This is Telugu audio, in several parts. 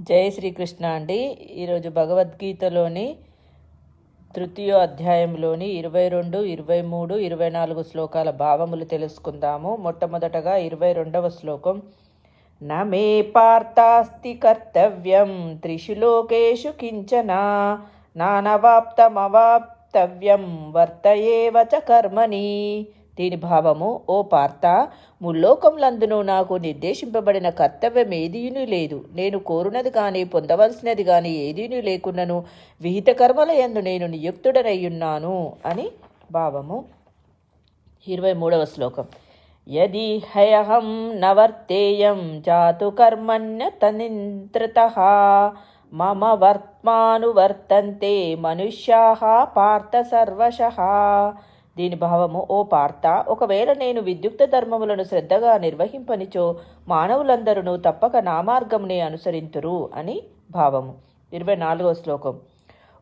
జై శ్రీకృష్ణ అండి. ఈరోజు భగవద్గీతలోని తృతీయ అధ్యాయంలోని ఇరవై రెండు ఇరవై మూడు ఇరవై నాలుగు శ్లోకాల భావములు తెలుసుకుందాము. మొట్టమొదటగా ఇరవై రెండవ శ్లోకం. నమే పార్థాస్తి కర్తవ్యం త్రిషు లోకేషు కించనా నానవాప్తమవాప్తవ్యం వర్తయేవచ చ కర్మని దీని భావము ఓ పార్త ముల్లోకములందును నాకు నిర్దేశింపబడిన కర్తవ్యం ఏదీను లేదు. నేను కోరునది కానీ పొందవలసినది కానీ ఏదీను లేకున్నను. విహిత కర్మల ఎందు నేను నియుక్తుడనయ్యున్నాను అని భావము. ఇరవై మూడవ శ్లోకం. యది హయహం నవర్తేయం జాతు కర్మణ్యతనింత్రిత మమ వర్త్మానువర్తంతే మనుష్యా పార్థ సర్వశ. దీని భావము ఓ పార్త ఒకవేళ నేను విద్యుక్త ధర్మములను శ్రద్ధగా నిర్వహింపనిచో మానవులందరూ తప్పక నా అనుసరింతురు అని భావము. ఇరవై నాలుగో శ్లోకం.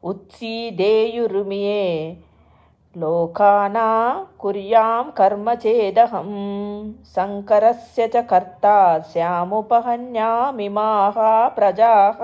ఉత్సీదేయురుమియే లోకానా కుర్యాం కర్మ చేదహం సంకరస్య చ కర్త శ్యాముపహన్యామిమాహ ప్రజా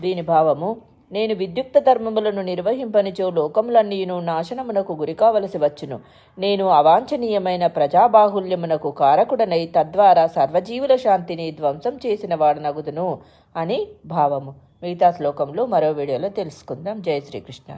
దీని భావము. నేను విద్యుక్త ధర్మములను నిర్వహింపనిచో లోకములన్నీను నాశనమునకు గురి కావలసి వచ్చును. నేను అవాంఛనీయమైన ప్రజాబాహుల్యమునకు కారకుడనై తద్వారా సర్వజీవుల శాంతిని ధ్వంసం చేసిన వాడనగుదును అని భావము. మిగతా శ్లోకంలో మరో వీడియోలో తెలుసుకుందాం. జై శ్రీకృష్ణ.